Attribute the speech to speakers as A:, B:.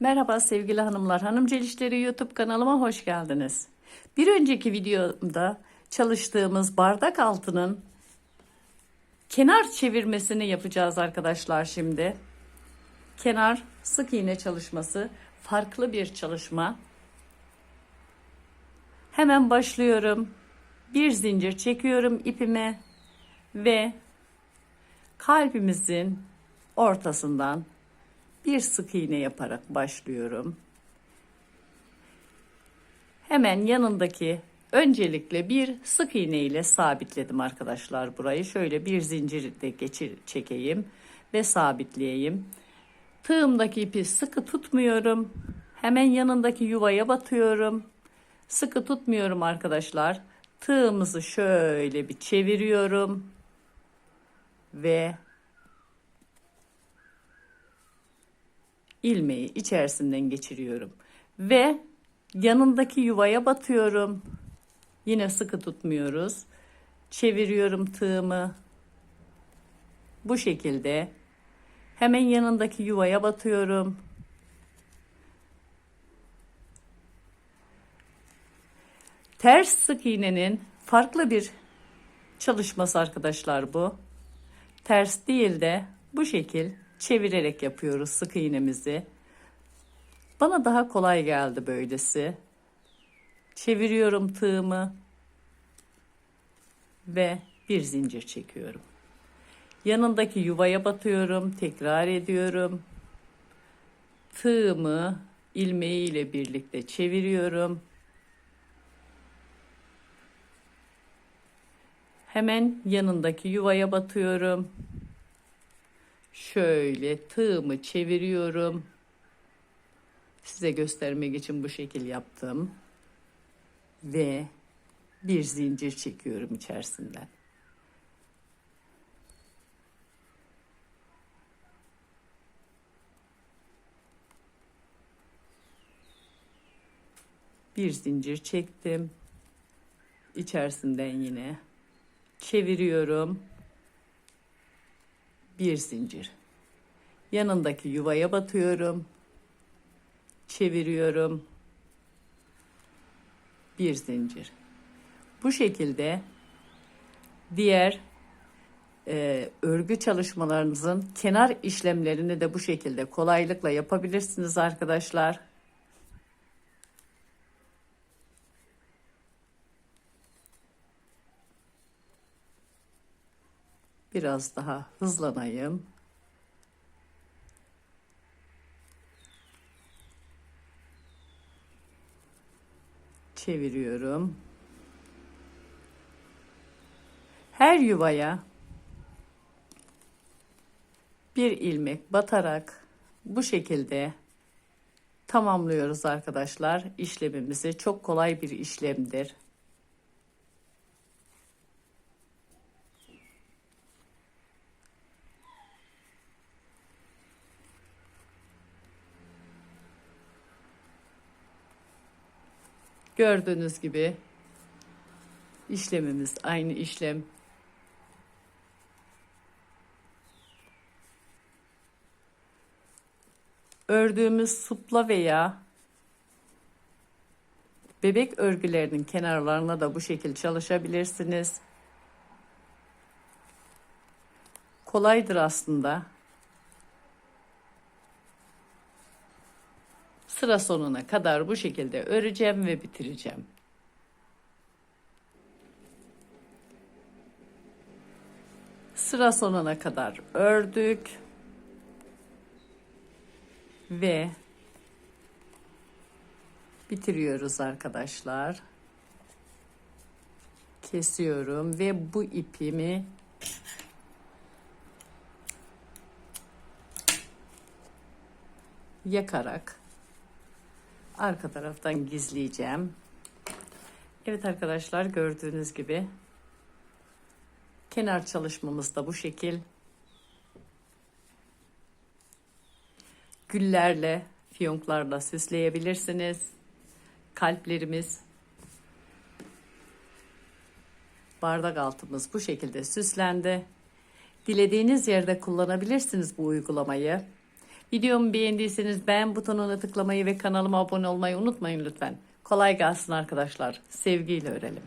A: Merhaba sevgili hanımlar. Hanım Celişleri YouTube kanalıma hoş geldiniz. Bir önceki videomda çalıştığımız bardak altının kenar çevirmesini yapacağız arkadaşlar şimdi. Kenar sık iğne çalışması farklı bir çalışma. Hemen başlıyorum. Bir zincir çekiyorum ipime ve kalbimizin ortasından bir sık iğne yaparak başlıyorum. Hemen yanındaki öncelikle bir sık iğne ile sabitledim arkadaşlar burayı. Şöyle bir zincir de geçir çekeyim ve sabitleyeyim. Tığımdaki ipi sıkı tutmuyorum. Hemen yanındaki yuvaya batıyorum. Sıkı tutmuyorum arkadaşlar. Tığımızı şöyle bir çeviriyorum ve ilmeği içerisinden geçiriyorum ve yanındaki yuvaya batıyorum. Yine sıkı tutmuyoruz. Çeviriyorum tığımı. Bu şekilde hemen yanındaki yuvaya batıyorum. Ters sık iğnenin farklı bir çalışması arkadaşlar bu. Ters değil de bu şekil çevirerek yapıyoruz sık iğnemizi. Bana daha kolay geldi böylesi. Çeviriyorum tığımı ve bir zincir çekiyorum. Yanındaki yuvaya batıyorum, tekrar ediyorum. Tığımı ilmeği ile birlikte çeviriyorum. Hemen yanındaki yuvaya batıyorum. Şöyle tığımı çeviriyorum. Size göstermek için bu şekil yaptım. Ve bir zincir çekiyorum içerisinden. Bir zincir çektim. İçerisinden yine çeviriyorum. Bir zincir. Yanındaki yuvaya batıyorum. Çeviriyorum. Bir zincir. Bu şekilde diğer e, örgü çalışmalarınızın kenar işlemlerini de bu şekilde kolaylıkla yapabilirsiniz arkadaşlar. Biraz daha hızlanayım. Çeviriyorum. Her yuvaya bir ilmek batarak bu şekilde tamamlıyoruz arkadaşlar işlemimizi. Çok kolay bir işlemdir. Gördüğünüz gibi işlemimiz aynı işlem. Ördüğümüz supla veya bebek örgülerinin kenarlarına da bu şekil çalışabilirsiniz. Kolaydır aslında. Sıra sonuna kadar bu şekilde öreceğim ve bitireceğim. Sıra sonuna kadar ördük. Ve bitiriyoruz arkadaşlar. Kesiyorum ve bu ipimi yakarak arka taraftan gizleyeceğim. Evet arkadaşlar gördüğünüz gibi kenar çalışmamız da bu şekil. Güllerle, fiyonklarla süsleyebilirsiniz. Kalplerimiz, bardak altımız bu şekilde süslendi. Dilediğiniz yerde kullanabilirsiniz bu uygulamayı. Videomu beğendiyseniz beğen butonuna tıklamayı ve kanalıma abone olmayı unutmayın lütfen. Kolay gelsin arkadaşlar. Sevgiyle örelim.